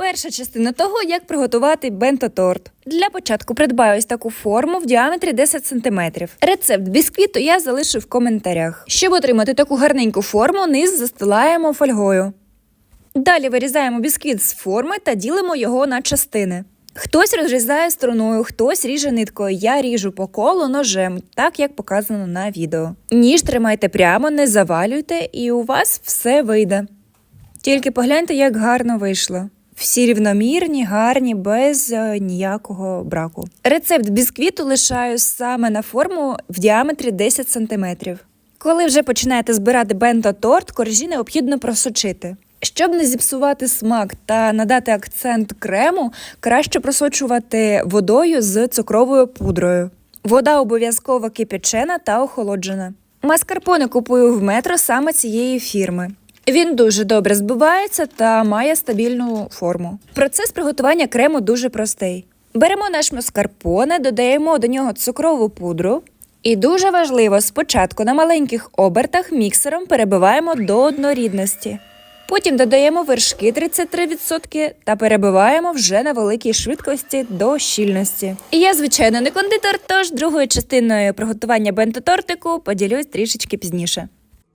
Перша частина того, як приготувати бенто-торт. Для початку придбаю ось таку форму в діаметрі 10 см. Рецепт бісквіту я залишу в коментарях. Щоб отримати таку гарненьку форму, низ застилаємо фольгою. Далі вирізаємо бісквіт з форми та ділимо його на частини. Хтось розрізає струною, хтось ріже ниткою. Я ріжу по колу ножем, так як показано на відео. Ніж тримайте прямо, не завалюйте, і у вас все вийде. Тільки погляньте, як гарно вийшло. Всі рівномірні, гарні, без е, ніякого браку. Рецепт бісквіту лишаю саме на форму в діаметрі 10 см. Коли вже починаєте збирати бенто-торт, коржі необхідно просочити. Щоб не зіпсувати смак та надати акцент крему, краще просочувати водою з цукровою пудрою. Вода обов'язково кипячена та охолоджена. Маскарпоне купую в метро саме цієї фірми. Він дуже добре збивається та має стабільну форму. Процес приготування крему дуже простий. Беремо наш маскарпоне, додаємо до нього цукрову пудру. І дуже важливо, спочатку на маленьких обертах міксером перебиваємо до однорідності. Потім додаємо вершки 33% та перебиваємо вже на великій швидкості до щільності. І я, звичайно, не кондитер, тож другою частиною приготування бенто-тортику поділюсь трішечки пізніше.